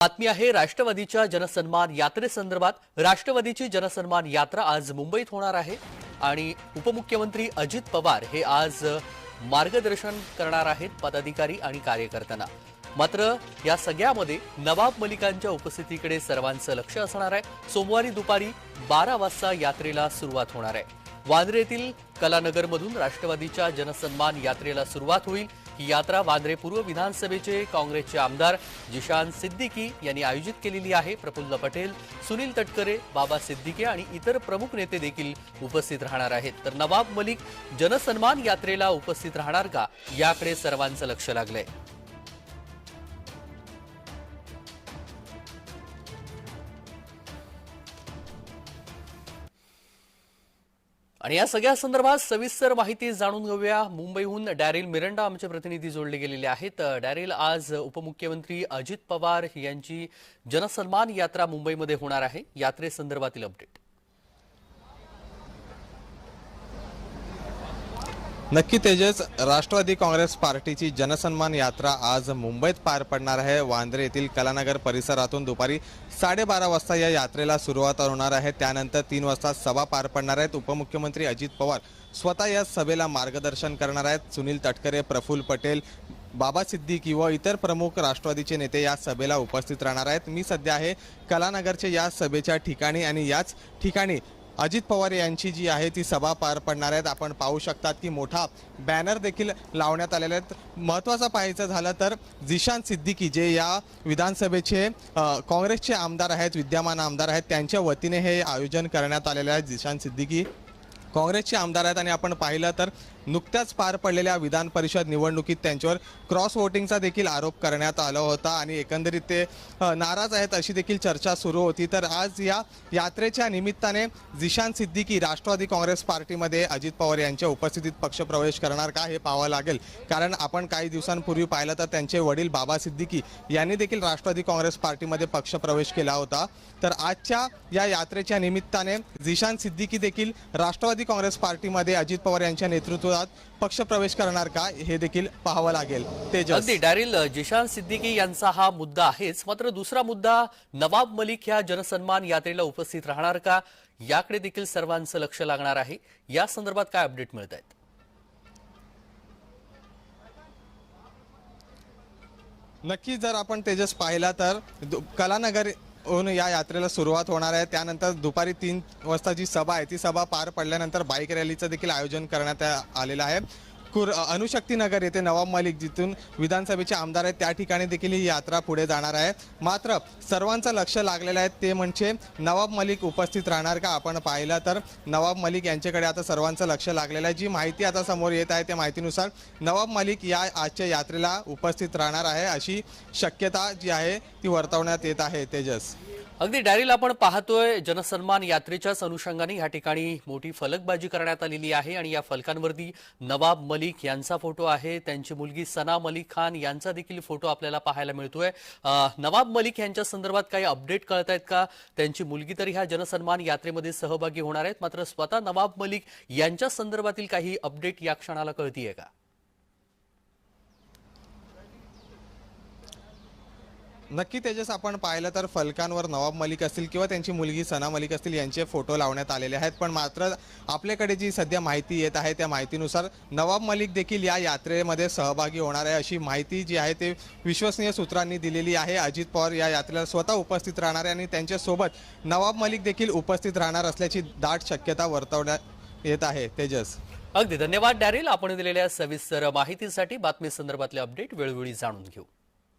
बातमी आहे राष्ट्रवादीच्या जनसन्मान यात्रेसंदर्भात. राष्ट्रवादीची जनसन्मान यात्रा आज मुंबईत होणार आहे. आणि उपमुख्यमंत्री अजित पवार हे आज मार्गदर्शन करणार आहेत पदाधिकारी आणि कार्यकर्त्यांना. मात्र या सगळ्यामध्ये नवाब मलिकांच्या उपस्थितीकडे सर्वांचं लक्ष असणार आहे. सोमवारी दुपारी बारा वाजता यात्रेला सुरुवात होणार आहे. वांद्रे येथील कलानगरमधून राष्ट्रवादीच्या जनसन्मान यात्रेला सुरुवात होईल. ही यात्रा वांद्रे पूर्व विधानसभेचे काँग्रेसचे आमदार जिशान सिद्दीकी यांनी आयोजित केलेली आहे. प्रफुल्ल पटेल सुनील तटकरे बाबा सिद्दीकी आणि इतर प्रमुख नेते देखील उपस्थित राहणार आहेत. तर नवाब मलिक जनसन्मान यात्रेला उपस्थित राहणार का? याकडे सर्वांचं लक्ष लागलंय. आणि या सगळ्या संदर्भात सविस्तर माहिती जाणून घेऊया. मुंबईहून डॅरिल मिरंडा आमचे प्रतिनिधी जोडले गेलेले आहेत. डॅरिल आज उपमुख्यमंत्री अजित पवार यांची जनसन्मान यात्रा मुंबईमध्ये होणार आहे. यात्रेसंदर्भातील अपडेट नक्की तेजस राष्ट्रवादी काँग्रेस पार्टीची जनसन्मान यात्रा आज मुंबईत पार पडणार आहे. वांद्रे येथील कलानगर परिसरातून दुपारी साडेबारा वाजता या यात्रेला सुरुवात होणार आहे. त्यानंतर तीन वाजता सभा पार पडणार आहेत. उपमुख्यमंत्री अजित पवार स्वतः या सभेला मार्गदर्शन करणार आहेत. सुनील तटकरे प्रफुल्ल पटेल बाबा सिद्दीकी व इतर प्रमुख राष्ट्रवादीचे नेते या सभेला उपस्थित राहणार आहेत. मी सध्या आहे कलानगरच्या या सभेच्या ठिकाणी आणि याच ठिकाणी अजित पवार यांची जी आहे ती सभा पार पडणार आहेत. आपण पाहू शकतात की मोठा बॅनर देखील लावण्यात आलेले आहेत महत्त्वाचं पाहायचं झालं तर जिशान सिद्दीकी जे या विधानसभेचे काँग्रेसचे आमदार आहेत विद्यमान आमदार आहेत त्यांच्या वतीने हे आयोजन करण्यात आलेलं आहे जिशान सिद्दीकी. काँग्रेसचे आमदार आहेत आणि आपण पाहिलं तर नुकत्याच पार पडलेल्या विधान परिषद निवडणुकीत त्यांच्यावर क्रॉस वोटिंगचा देखील आरोप करण्यात आला होता आणि एकंदरीत ते नाराज आहेत अशी देखील चर्चा सुरू होती. तर आज या यात्रेच्या निमित्ताने जिशान सिद्दीकी राष्ट्रवादी काँग्रेस पार्टीमध्ये अजित पवार यांच्या उपस्थितीत पक्षप्रवेश करणार का हे पाहावं लागेल. कारण आपण काही दिवसांपूर्वी पाहिलं तर त्यांचे वडील बाबा सिद्दीकी यांनी देखील राष्ट्रवादी काँग्रेस पार्टीमध्ये पक्षप्रवेश केला होता. तर आजच्या या यात्रेच्या निमित्ताने जिशान सिद्दीकी देखील राष्ट्रवादी काँग्रेस पार्टीमध्ये अजित पवार यांच्या नेतृत्वात पक्षप्रवेश करणार का हे देखील पाहावं लागेल. अगदी. डॅरिल जिशान सिद्दीकी यांचा हा मुद्दा आहेच. मात्र दुसरा मुद्दा नवाब मलिक ह्या जनसन्मान यात्रेला उपस्थित राहणार का याकडे देखील सर्वांचं लक्ष लागणार आहे. या संदर्भात काय अपडेट मिळत आहेत नक्की जर आपण तेजस पाहिला तर कलानगर होऊन या यात्रेला सुरुवात होणार आहे. त्यानंतर दुपारी तीन वाजता जी सभा आहे ती सभा पार पडल्यानंतर बाईक रॅलीचं देखील आयोजन करण्यात आलेलं आहे. कुर अणुशक्तीनगर येथे नवाब मलिक जिथून विधानसभेचे आमदार आहेत त्या ठिकाणी देखील ही यात्रा पुढे जाणार आहे. मात्र सर्वांचं लक्ष लागलेलं आहे ते म्हणजे नवाब मलिक उपस्थित राहणार का? आपण पाहिलं तर नवाब मलिक यांच्याकडे आता सर्वांचं लक्ष लागलेलं आहे. जी माहिती आता समोर येत आहे त्या माहितीनुसार नवाब मलिक या आजच्या यात्रेला उपस्थित राहणार आहे. अशी शक्यता जी आहे ती वर्तवण्यात येत आहे. तेजस. अगदी डायरीला आपण पाहतोय जनसन्मान यात्रेच्याच अनुषंगाने या ठिकाणी मोठी फलकबाजी करण्यात आलेली आहे आणि या फलकांवरती नवाब मलिक यांचा फोटो आहे. त्यांची मुलगी सना मलिक खान यांचा देखील फोटो आपल्याला पाहायला मिळतोय. नवाब मलिक यांच्या संदर्भात काही अपडेट कळत आहेत का? त्यांची मुलगी तरी ह्या जनसन्मान यात्रेमध्ये सहभागी होणार आहेत. मात्र स्वतः नवाब मलिक यांच्या संदर्भातील काही अपडेट या क्षणाला कळतीये का? नक्की तेजस आपण पाहिलं तर फलकांवर नवाब मलिक असतील किंवा त्यांची मुलगी सना मलिक असतील यांचे फोटो लावण्यात आलेले आहेत. पण मात्र आपल्याकडे जी सध्या माहिती येत आहे त्या माहितीनुसार नवाब मलिक देखील या यात्रेमध्ये सहभागी होणार आहे. अशी माहिती जी आहे ते विश्वसनीय सूत्रांनी दिलेली आहे. अजित पवार या यात्रेला स्वतः उपस्थित राहणार आहे आणि त्यांच्यासोबत नवाब मलिक देखील उपस्थित राहणार असल्याची दाट शक्यता वर्तवण्यात येत आहे. तेजस. अगदी धन्यवाद डॅरिल. आपण दिलेल्या सविस्तर माहितीसाठी बातमी संदर्भातले अपडेट वेळोवेळी जाणून घेऊ.